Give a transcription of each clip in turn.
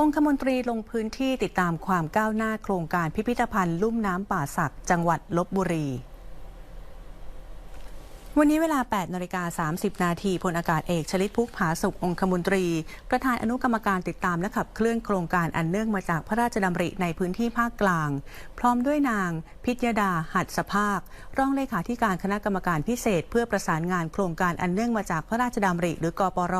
องคมนตรีลงพื้นที่ติดตามความก้าวหน้าโครงการพิพิธภัณฑ์ลุ่มน้ำป่าสัก จังหวัดลบบุรี วันนี้เวลา 8นาฬิกา30 นาทีพลอากาศเอกชลิตพุกผาสุของคมนตรี ประธานอนุกรรมการติดตามและขับเคลื่อนโครงการอันเนื่องมาจากพระราชดำริในพื้นที่ภาคกลาง พร้อมด้วยนาง พิทยดา หัดสภาค รองเลขาธิการคณะกรรมการพิเศษ เพื่อประสานงานโครงการอันเนื่องมาจากพระราชดำริ หรือกปร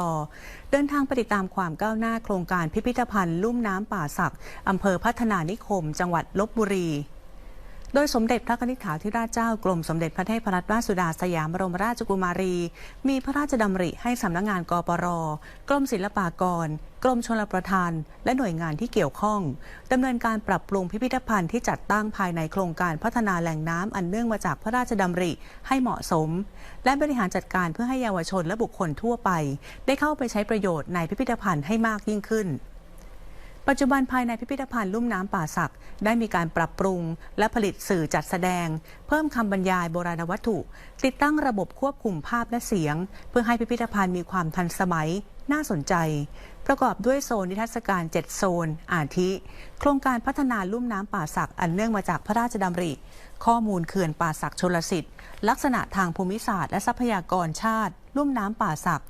เดินทางไปติดตามความก้าวหน้าโครงการพิพิธภัณฑ์ ลุ่มน้ำป่าสักอำเภอพัฒนานิคม จังหวัดลบบุรี โดยสมเด็จพระนิธิถาธิราชเจ้ากรมสมเด็จพระเทพรัตนราชสุดาสยามบรมราชกุมารี มีพระราชดำริให้สำนักงานกปรกรมศิลปากร กรมชลประทาน และหน่วยงานที่เกี่ยวข้องดำเนินการปรับปรุงพิพิธภัณฑ์ที่จัดตั้งภายในโครงการพัฒนาแหล่งน้ำอันเนื่องมาจากพระราชดำริให้เหมาะสม และบริหารจัดการเพื่อให้เยาวชนและบุคคลทั่วไป ได้เข้าไปใช้ประโยชน์ในพิพิธภัณฑ์ให้มากยิ่งขึ้น ปัจจุบันภายในพิพิธภัณฑ์ลุ่มน้ำป่าสัก ได้มีการปรับปรุง และผลิตสื่อจัดแสดง เพิ่มคำบรรยายโบราณวัตถุ ติดตั้งระบบควบคุมภาพและเสียง เพื่อให้พิพิธภัณฑ์มีความทันสมัย น่าสนใจ ประกอบด้วยโซนนิทรรศการ 7 โซน อาทิ โครงการพัฒนาลุ่มน้ำป่าสักอันเนื่องมาจากพระราชดำริ ข้อมูลเขื่อนป่าสักชลสิทธิ์ลักษณะทางภูมิศาสตร์และทรัพยากรชาติ ลุ่มน้ำป่าสัก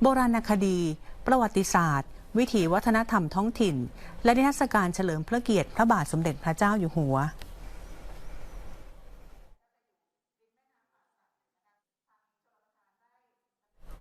โบราณคดี ประวัติศาสตร์ วิถีวัฒนธรรมท้องถิ่น และนิทรรศการเฉลิมพระเกียรติพระบาทสมเด็จพระเจ้าอยู่หัว